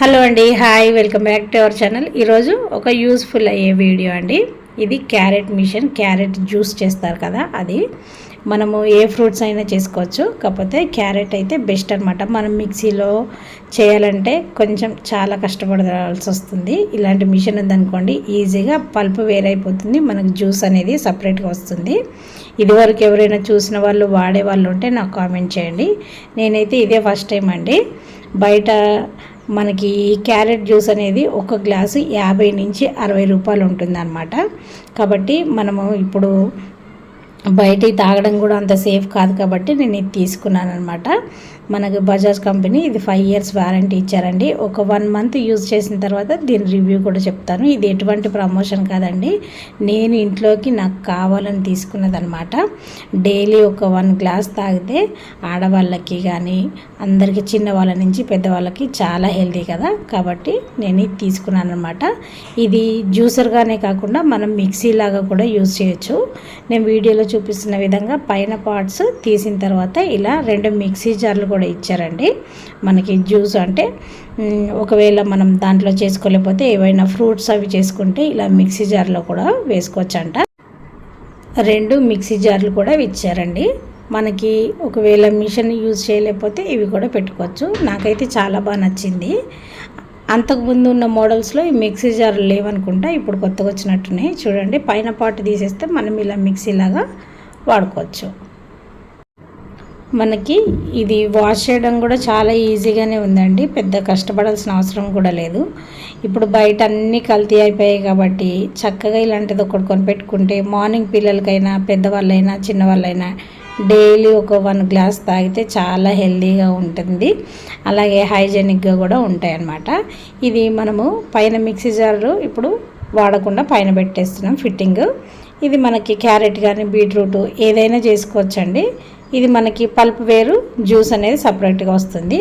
Hello అండి hi welcome back to our channel. ఈరోజు ఒక యూస్ఫుల్ అయ్యే వీడియో అండి. ఇది క్యారెట్ మిషన్ క్యారెట్ జ్యూస్ చేస్తారు కదా అది. మనము ఏ ఫ్రూట్స్ అయినా చేసుకోవచ్చు కాకపోతే క్యారెట్ అయితే బెస్ట్ అనమాట మనం మిక్సీలో చేయాలంటే కొంచెం చాలా కష్టపడాల్సి వస్తుంది. ఇలాంటి మిషన్ ఉందనుకోండి ఈజీగా పల్పు వేరైపోతుంది మనకు జ్యూస్ అనేది సపరేట్గా వస్తుంది. ఇదివరకు ఎవరైనా చూసిన వాళ్ళు వాడే వాళ్ళు ఉంటే నాకు కామెంట్ చేయండి. నేనైతే ఇదే ఫస్ట్ టైం అండి. బయట మనకి క్యారెట్ జ్యూస్ అనేది ఒక గ్లాసు యాభై నుంచి అరవై రూపాయలు ఉంటుందన్నమాట. కాబట్టి మనము ఇప్పుడు బయట తాగడం కూడా అంత సేఫ్ కాదు కాబట్టి నేను ఇది తీసుకున్నాను అనమాట మనకు బజాజ్ కంపెనీ ఇది ఫైవ్ ఇయర్స్ వారంటీ ఇచ్చారండి. ఒక వన్ మంత్ యూజ్ చేసిన తర్వాత దీని రివ్యూ కూడా చెప్తాను. ఇది ఎటువంటి ప్రమోషన్ కాదండి. నేను ఇంట్లోకి నాకు కావాలని తీసుకున్నది అనమాట డైలీ ఒక వన్ గ్లాస్ తాగితే ఆడవాళ్ళకి కానీ అందరికీ చిన్న వాళ్ళ నుంచి పెద్దవాళ్ళకి చాలా హెల్తీ కదా. కాబట్టి నేను ఇది తీసుకున్నాను అనమాట ఇది జ్యూసర్గానే కాకుండా మనం మిక్సీ లాగా కూడా యూజ్ చేయొచ్చు. నేను వీడియోలో చూపిస్తున్న విధంగా పైన పార్ట్స్ తీసిన తర్వాత ఇలా రెండు మిక్సీ జార్లు కూడా ఇచ్చారండి. మనకి జ్యూస్ అంటే ఒకవేళ మనం దాంట్లో చేసుకోలేకపోతే ఏవైనా ఫ్రూట్స్ అవి చేసుకుంటే ఇలా మిక్సీ జార్లో కూడా వేసుకోవచ్చు అంట రెండు మిక్సీ జార్లు కూడా ఇచ్చారండి. మనకి ఒకవేళ మిషన్ యూజ్ చేయలేకపోతే ఇవి కూడా పెట్టుకోవచ్చు. నాకైతే చాలా బాగా నచ్చింది. అంతకుముందు ఉన్న మోడల్స్లో ఈ మిక్సీ జార్లు లేవనుకుంటా ఇప్పుడు కొత్తగా వచ్చినట్టున్నాయి. చూడండి పైన పాటు తీసేస్తే మనం ఇలా మిక్సీలాగా వాడుకోవచ్చు. మనకి ఇది వాష్ చేయడం కూడా చాలా ఈజీగానే ఉందండి. పెద్ద కష్టపడాల్సిన అవసరం కూడా లేదు. ఇప్పుడు బయట అన్నీ కల్తీ అయిపోయాయి కాబట్టి చక్కగా ఇలాంటిది ఒకటి కొనిపెట్టుకుంటే మార్నింగ్ పిల్లలకైనా పెద్దవాళ్ళైనా చిన్నవాళ్ళైనా డైలీ ఒక వన్ గ్లాస్ తాగితే చాలా హెల్దీగా ఉంటుంది. అలాగే హైజెనిక్గా కూడా ఉంటాయి అన్నమాట ఇది మనము పైన మిక్సీ జార్లు ఇప్పుడు వాడకుండా పైన పెట్టేస్తున్నాం ఫిట్టింగ్. ఇది మనకి క్యారెట్ కానీ బీట్రూట్ ఏదైనా చేసుకోవచ్చండి. ఇది మనకి పల్ప్ వేరు జ్యూస్ అనేది సపరేట్గా వస్తుంది.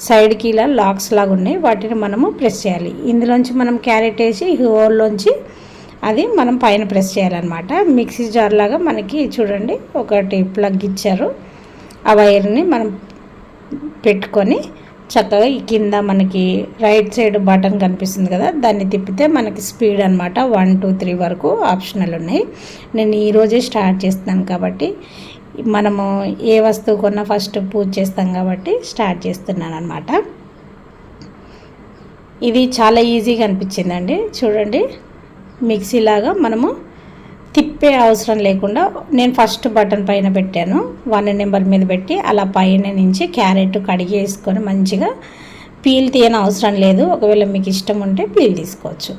సైడ్కి ఇలా లాక్స్ లాగా ఉన్నాయి వాటిని మనము ప్రెస్ చేయాలి. ఇందులోంచి మనం క్యారెట్ వేసి హోల్లోంచి అది మనం పైన ప్రెస్ చేయాలన్నమాట. మిక్సీ జార్ లాగా మనకి చూడండి ఒకటి ప్లగ్ ఇచ్చారు. ఆ వైర్ని మనం పెట్టుకొని చక్కగా ఈ కింద మనకి రైట్ సైడ్ బటన్ కనిపిస్తుంది కదా దాన్ని తిప్పితే మనకి స్పీడ్ అనమాట వన్ టూ త్రీ వరకు ఆప్షనల్ ఉన్నాయి. నేను ఈరోజే స్టార్ట్ చేస్తున్నాను కాబట్టి మనము ఏ వస్తువు కొన్నా ఫస్ట్ పూజ చేస్తాం కాబట్టి స్టార్ట్ చేస్తున్నాను అనమాట ఇది చాలా ఈజీగా అనిపించిందండి. చూడండి మిక్సీలాగా మనము తిప్పే అవసరం లేకుండా నేను ఫస్ట్ బటన్ పైన పెట్టాను. వన్ నెంబర్ మీద పెట్టి అలా పైన నుంచి క్యారెట్ కడిగి వేసుకొని మంచిగా పీల్ తీయని అవసరం లేదు. ఒకవేళ మీకు ఇష్టం ఉంటే పీల్ తీసుకోవచ్చు.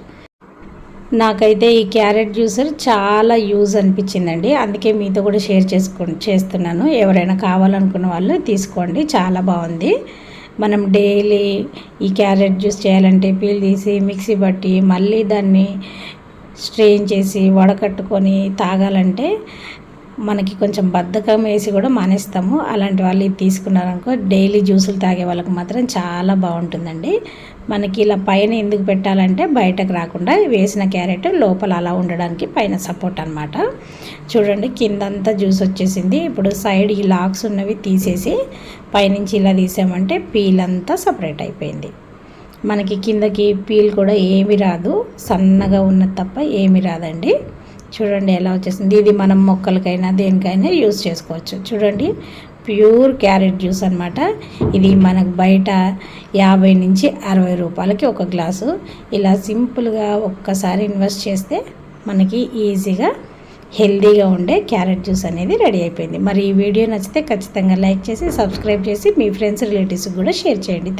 నాకైతే ఈ క్యారెట్ జ్యూసర్ చాలా యూజ్ అనిపించిందండి. అందుకే మీతో కూడా షేర్ చేసుకు చేస్తున్నాను. ఎవరైనా కావాలనుకున్న వాళ్ళు తీసుకోండి. చాలా బాగుంది. మనం డైలీ ఈ క్యారెట్ జ్యూస్ చేయాలంటే పీల్ తీసి మిక్సీ పట్టి మళ్ళీ దాన్ని స్ట్రెయిన్ చేసి వడకట్టుకొని తాగాలంటే మనకి కొంచెం బద్ధకం వేసి కూడా మానేస్తాము. అలాంటి వాళ్ళు ఇది తీసుకున్నారనుకో డైలీ జ్యూసులు తాగే వాళ్ళకి మాత్రం చాలా బాగుంటుందండి. మనకి ఇలా పైన ఎందుకు పెట్టాలంటే బయటకు రాకుండా వేసిన క్యారెట్ లోపల అలా ఉండడానికి పైన సపోర్ట్ అనమాట చూడండి కిందంతా జ్యూస్ వచ్చేసింది. ఇప్పుడు సైడ్ ఈ లాక్స్ ఉన్నవి తీసేసి పైనుంచి ఇలా తీసామంటే పీల్ అంతా సపరేట్ అయిపోయింది. మనకి కిందకి పీల్ కూడా ఏమి రాదు. సన్నగా ఉన్నది తప్ప ఏమి రాదండి. చూడండి ఎలా వచ్చేసింది. ఇది మనం మొక్కలకైనా దేనికైనా యూస్ చేసుకోవచ్చు. చూడండి ప్యూర్ క్యారెట్ జ్యూస్ అనమాట ఇది మనకు బయట యాభై నుంచి అరవై రూపాయలకి ఒక గ్లాసు. ఇలా సింపుల్గా ఒక్కసారి ఇన్వెస్ట్ చేస్తే మనకి ఈజీగా హెల్దీగా ఉండే క్యారెట్ జ్యూస్ అనేది రెడీ అయిపోయింది. మరి ఈ వీడియో నచ్చితే ఖచ్చితంగా లైక్ చేసి సబ్స్క్రైబ్ చేసి మీ ఫ్రెండ్స్ రిలేటివ్స్కి కూడా షేర్ చేయండి.